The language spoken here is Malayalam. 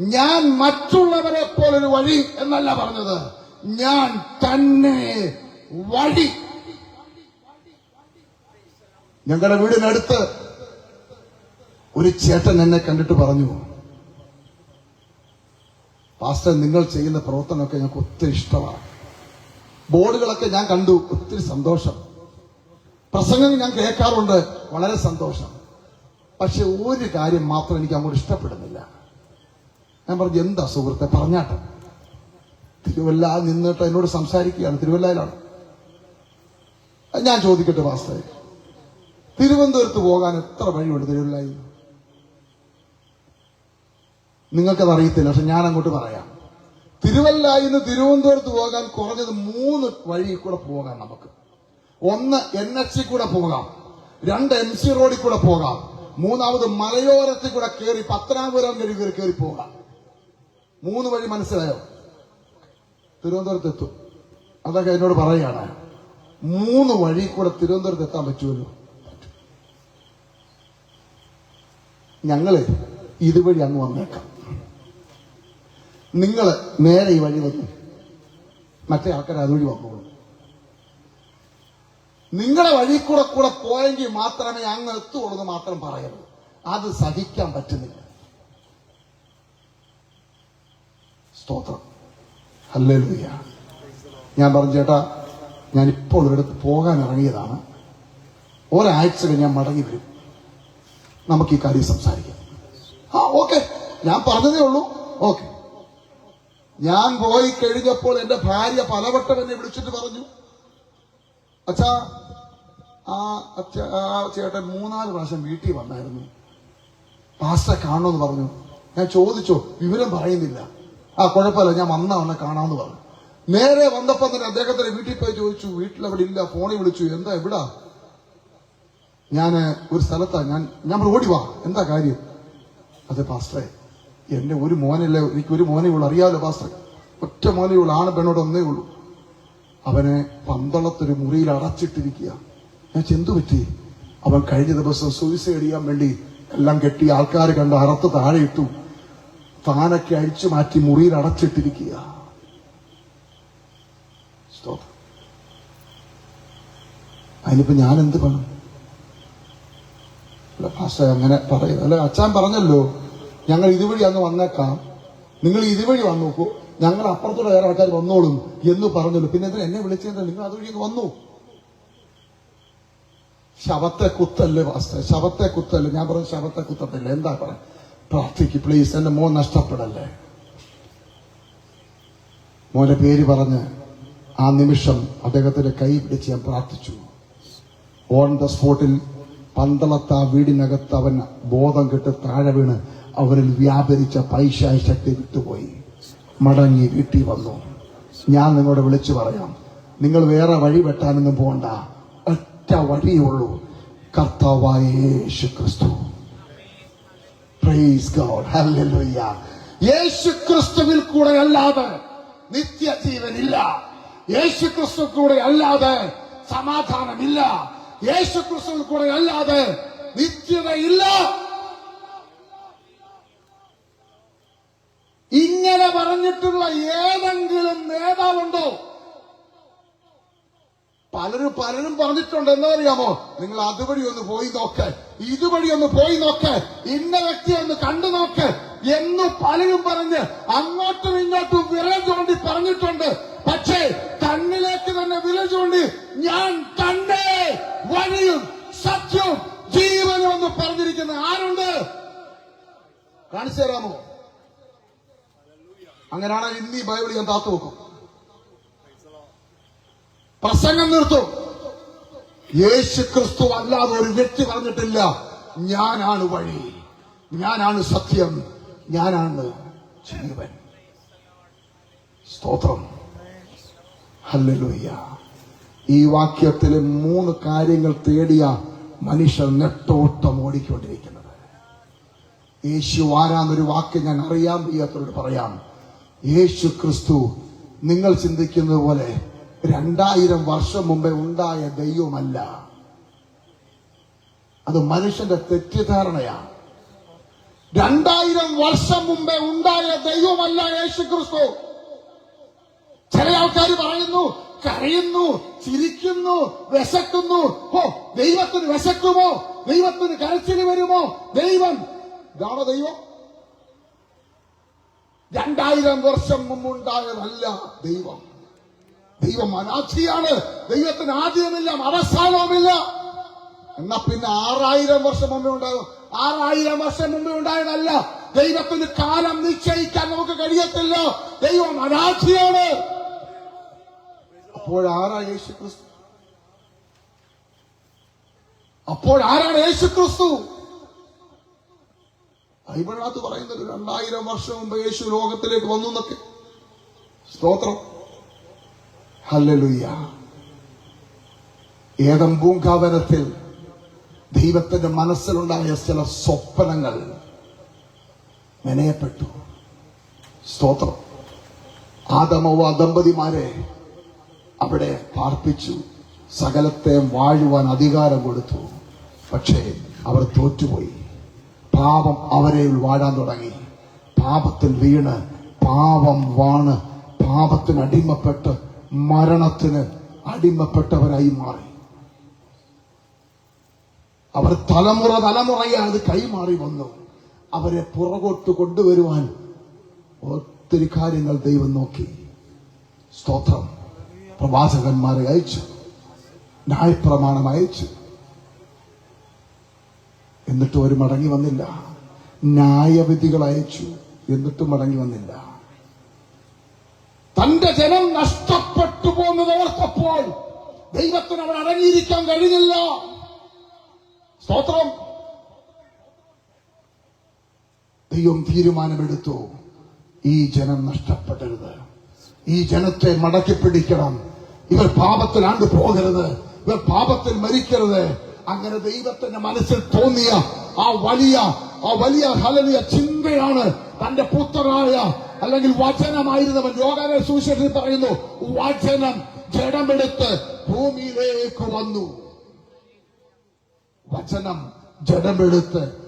ഞാൻ മറ്റുള്ളവരെ പോലൊരു വഴി എന്നല്ല പറഞ്ഞത്. ഞാൻ തന്നെ വഴി. ഞങ്ങളുടെ വീടിനടുത്ത് ഒരു ചേട്ടൻ എന്നെ കണ്ടിട്ട് പറഞ്ഞു. പാസ്റ്റർ നിങ്ങൾ ചെയ്യുന്ന പ്രവർത്തനമൊക്കെ ഞങ്ങൾക്ക് ഒത്തിരി ഇഷ്ടമാണ്. ബോർഡുകളൊക്കെ ഞാൻ കണ്ടു ഒത്തിരി സന്തോഷം. പ്രസംഗം ഞാൻ കേൾക്കാറുണ്ട് വളരെ സന്തോഷം. പക്ഷെ ഒരു കാര്യം മാത്രം എനിക്ക് അങ്ങോട്ട് ഇഷ്ടപ്പെടുന്നില്ല. ഞാൻ പറഞ്ഞു എന്താ സുഹൃത്തെ പറഞ്ഞാട്ടെ. തിരുവല്ല നിന്നിട്ട് എന്നോട് സംസാരിക്കുകയാണ് തിരുവല്ലയിലാണ്. ഞാൻ ചോദിക്കട്ടെ മാസ്റ്റർ തിരുവനന്തപുരത്ത് പോകാൻ എത്ര വഴിയുണ്ട് തിരുവല്ലായി? നിങ്ങൾക്കത് അറിയത്തില്ല പക്ഷെ ഞാൻ അങ്ങോട്ട് പറയാം. തിരുവല്ലായി നിന്ന് തിരുവനന്തപുരത്ത് പോകാൻ കുറഞ്ഞത് മൂന്ന് വഴി കൂടെ പോകാം നമുക്ക്. ഒന്ന് എൻ എച്ച് കൂടെ പോകാം രണ്ട് എം സി റോഡിൽ കൂടെ പോകാം മൂന്നാമത് മലയോരത്തിൽ കൂടെ കയറി പത്തനാപുരം കയറി കയറി പോകാം. മൂന്ന് വഴി മനസ്സിലായോ? തിരുവനന്തപുരത്ത് എത്തും അതൊക്കെ എന്നോട് പറയുകയാണ്. മൂന്ന് വഴി കൂടെ തിരുവനന്തപുരത്ത് എത്താൻ പറ്റുമല്ലോ ഞങ്ങൾ ഇതുവഴി അങ്ങ് വന്നേക്കാം. നിങ്ങൾ നേരെ ഈ വഴി വന്നു. മറ്റേ ആൾക്കാർ അതുവഴി വന്നോളൂ. നിങ്ങളുടെ വഴി കൂടെ കൂടെ പോയെങ്കിൽ മാത്രമേ അങ്ങ് എത്തുള്ളൂ എന്ന് മാത്രം പറയരുത് അത് സഹിക്കാൻ പറ്റുന്നില്ല. സ്തോത്രം. ഹല്ലേലൂയ. ഞാൻ പറഞ്ഞു ചേട്ടാ ഞാനിപ്പോൾ ഒരിടത്ത് പോകാൻ ഇറങ്ങിയതാണ്. ഒരാഴ്ച ഞാൻ മടങ്ങി വരും. നമുക്ക് ഈ കാര്യം സംസാരിക്കാം. ആ ഓക്കെ. ഞാൻ പറഞ്ഞതേ ഉള്ളൂ. ഓക്കെ. ഞാൻ പോയി കഴിഞ്ഞപ്പോൾ എന്റെ ഭാര്യ പലവട്ടം എന്നെ വിളിച്ചിട്ട് പറഞ്ഞു അച്ഛാ ആ അച്ഛ ആ ചേട്ടൻ മൂന്നാൽ പ്രാവശ്യം വീട്ടിൽ വന്നായിരുന്നു. പാസ്റ്റ കാണണമെന്ന് പറഞ്ഞു. ഞാൻ ചോദിച്ചോ വിവരം പറയുന്നില്ല. ആ കുഴപ്പമില്ല ഞാൻ വന്നാ അവനെ കാണാമെന്ന് പറഞ്ഞു. നേരെ വന്നപ്പോ തന്നെ അദ്ദേഹത്തിന്റെ വീട്ടിൽ പോയി ചോദിച്ചു വീട്ടിലവിടെ ഇല്ല ഫോണിൽ വിളിച്ചു എന്താ എവിടാ? ഞാൻ ഒരു സ്ഥലത്താ ഞാൻ ഞാൻ ഓടി വാ എന്താ കാര്യം? അതെ പാസ്റ്ററെ എന്റെ ഒരു മോനല്ലേ എനിക്ക് ഒരു മോനേ ഉള്ളൂ അറിയാമല്ലോ പാസ്റ്റർ ഒറ്റ മോനേ ഉള്ളൂ ആണ് പെണ്ണോട് ഒന്നേ ഉള്ളൂ. അവനെ പന്തളത്തൊരു മുറിയിൽ അടച്ചിട്ടിരിക്കുക. ഞാൻ ചെന്തു പറ്റി? അവൻ കഴിഞ്ഞ ദിവസം സൂയിസൈഡ് ചെയ്യാൻ വേണ്ടി എല്ലാം കെട്ടി ആൾക്കാർ കണ്ട് അറത്ത് താഴെ താനൊക്കെ അഴിച്ചു മാറ്റി മുറിയിൽ അടച്ചിട്ടിരിക്കുക. അതിനിപ്പോ ഞാൻ എന്ത് പണം? അല്ല ഭാഷ അങ്ങനെ പറയും അല്ല അച്ഛൻ പറഞ്ഞല്ലോ ഞങ്ങൾ ഇതുവഴി അന്ന് വന്നേക്കാം. നിങ്ങൾ ഇതുവഴി വന്നു നോക്കൂ ഞങ്ങൾ അപ്പുറത്തുള്ള വേറെ ആൾക്കാർ വന്നോളും എന്ന് പറഞ്ഞല്ലോ. പിന്നെ എന്തിനാ എന്നെ വിളിച്ചത് നിങ്ങൾ അതുവഴി വന്നു? ശവത്തെ കുത്തല്ലേ വാസ്ത ശവത്തെ കുത്തല്ലേ. ഞാൻ പറഞ്ഞു ശവത്തെ കുത്തത്തില്ല. എന്താ പറയാ? പ്രാർത്ഥിക്ക് പ്ലീസ് എന്റെ മോൻ നഷ്ടപ്പെടല്ലേ? മോന്റെ പേര് പറഞ്ഞ് ആ നിമിഷം അദ്ദേഹത്തിന്റെ കൈ പിടിച്ച് ഞാൻ പ്രാർത്ഥിച്ചു. ഓൺ ദ സ്പോട്ടിൽ പന്തളത്ത് ആ വീടിനകത്ത് അവൻ ബോധം കെട്ട് താഴെ വീണ് അവരിൽ വ്യാപരിച്ച പൈശായ ശക്തി വിട്ടുപോയി. മടങ്ങി വീട്ടിൽ വന്നു. ഞാൻ നിങ്ങളോട് വിളിച്ചു പറയാം നിങ്ങൾ വേറെ വഴി വെട്ടാനൊന്നും പോകണ്ട. ഒറ്റ വഴിയുള്ളൂ കർത്താവായ യേശു ക്രിസ്തു പ്രൈസ് ഗോഡ് ഹല്ലേലൂയ യേശു ക്രിസ്തുവിൽ കൂടെ അല്ലാതെ നിത്യജീവനില്ല. യേശു ക്രിസ്തു കൂടെ അല്ലാതെ സമാധാനമില്ല. യേശു ക്രിസ്തുവിൽ കൂടെ അല്ലാതെ നിത്യതയില്ല. ഇങ്ങനെ പറഞ്ഞിട്ടുള്ള ഏതെങ്കിലും നേതാവുണ്ടോ? പലരും പലരും പറഞ്ഞിട്ടുണ്ട്. എന്താ അറിയാമോ നിങ്ങൾ അതുവഴി ഒന്ന് പോയി നോക്ക്. ഇതുവഴി ഒന്ന് പോയി നോക്ക്. ഇന്ന വ്യക്തി ഒന്ന് കണ്ടു നോക്ക് എന്ന് പലരും പറഞ്ഞ് അങ്ങോട്ടും ഇങ്ങോട്ടും വിരൽ ചൂണ്ടി പറഞ്ഞിട്ടുണ്ട്. പക്ഷേ കണ്ണിലേക്ക് തന്നെ വിരൽ ചൂണ്ടി ഞാൻ കണ്ടേ വഴിയും സത്യവും ജീവനും എന്ന് പറഞ്ഞിരിക്കുന്ന ആരുണ്ട്? കാണിച്ചു തരാമോ? അങ്ങനെയാണെങ്കിൽ ഇന്ന് ബൈബിൾ ഞാൻ താത്തു വെക്കും. പ്രസംഗം നിർത്തും. യേശു ക്രിസ്തു അല്ലാതെ ഒരു വ്യക്തി പറഞ്ഞിട്ടില്ല. ഞാനാണ് വഴി. ഞാനാണ് സത്യം. ഞാനാണ് ജീവൻ. സ്തോത്രം. ഹല്ലേലൂയ. ഈ വാക്യത്തിലെ മൂന്ന് കാര്യങ്ങൾ തേടിയ മനുഷ്യർ നെട്ടോട്ടം ഓടിക്കൊണ്ടിരിക്കുന്നത്. യേശു ആരാന്നൊരു വാക്ക് ഞാൻ അറിയാൻ വയ്യാത്തവരോട് പറയാം. യേശു ക്രിസ്തു നിങ്ങൾ ചിന്തിക്കുന്നത് പോലെ രണ്ടായിരം വർഷം മുമ്പേ ഉണ്ടായ ദൈവമല്ല. അത് മനുഷ്യന്റെ തെറ്റിദ്ധാരണയാണ്. രണ്ടായിരം വർഷം മുമ്പേ ഉണ്ടായ ദൈവമല്ല യേശു ക്രിസ്തു ചില ആൾക്കാർ പറയുന്നു കരയുന്നു ചിരിക്കുന്നു വിശക്കുന്നു. ഓ ദൈവത്തിന് വിശക്കുമോ? ദൈവത്തിന് കരച്ചിന് വരുമോ? ദൈവം ഇതാണോ ദൈവം? രണ്ടായിരം വർഷം മുമ്പുണ്ടായതല്ല ദൈവം. ദൈവം അനാക്ഷിയാണ് ദൈവത്തിന് ആദ്യമില്ല അവസാനവുമില്ല. എന്നാ പിന്നെ ആറായിരം വർഷം മുമ്പേ ഉണ്ടാകും ആറായിരം വർഷം മുമ്പേ ഉണ്ടായതല്ല. ദൈവത്തിന് കാലം നിശ്ചയിക്കാൻ നമുക്ക് കഴിയത്തില്ല. ദൈവം അനാക്ഷിയാണ് അപ്പോഴാരാ യേശു ക്രിസ്തു അപ്പോഴാരാണ് യേശു ക്രിസ്തു ബൈബിളിനകത്ത് പറയുന്നത് രണ്ടായിരം വർഷം മുമ്പ് യേശു ലോകത്തിലേക്ക് വന്നു എന്നൊക്കെ. സ്തോത്രം. ഹല്ലേലൂയ. ഏതം പൂങ്കാവനത്തിൽ ദൈവത്തിന്റെ മനസ്സിലുണ്ടായ ചില സ്വപ്നങ്ങൾ മെനയപ്പെട്ടു. സ്തോത്രം. ആദമവ ദമ്പതിമാരെ അവിടെ പാർപ്പിച്ചു. സകലത്തെ വാഴുവാൻ അധികാരം കൊടുത്തു. പക്ഷേ അവർ തോറ്റുപോയി. പാപം അവരെ വാഴാൻ തുടങ്ങി. പാപത്തിൽ വീണ് പാപം വാണ് പാപത്തിന് അടിമപ്പെട്ട് മരണത്തിന് അടിമപ്പെട്ടവരായി മാറി. അവർ തലമുറ തലമുറയെ അത് കൈമാറി വന്നു. അവരെ പുറകോട്ട് കൊണ്ടുവരുവാൻ ഒത്തിരി കാര്യങ്ങൾ ദൈവം നോക്കി. സ്തോത്രം. പ്രവാചകന്മാരെ അയച്ചു. ന്യായപ്രമാണം അയച്ചു. എന്നിട്ടും അവർ മടങ്ങി വന്നില്ല. ന്യായവിധികൾ അയച്ചു. എന്നിട്ടും മടങ്ങി വന്നില്ല. തന്റെ ജനം നഷ്ടപ്പെട്ടു പോകുന്നത് ഓർത്തപ്പോൾ ദൈവത്തിന് അവൾ അടങ്ങിയിരിക്കാൻ കഴിഞ്ഞില്ല. സ്തോത്രം. ദൈവം തീരുമാനമെടുത്തു. ഈ ജനം നഷ്ടപ്പെടരുത്. ഈ ജനത്തെ മടക്കി പിടിക്കണം. ഇവർ പാപത്തിൽ ആണ്ട് പോകരുത് ഇവർ പാപത്തിൽ മരിക്കരുത്. അങ്ങനെ ദൈവത്തിന്റെ മനസ്സിൽ തോന്നിയ ആ വലിയ ആ വലിയ ഹലലിയ ചിന്തയാണ് തന്റെ പുത്രനായ അല്ലെങ്കിൽ വചനമായിരുന്നവൻ യോഗാലയ സുവിശേഷത്തിൽ പറയുന്നു വചനം ജഡമെടുത്ത് ഭൂമിയിലേക്ക് വന്നു. വചനം ജഡമെടുത്ത്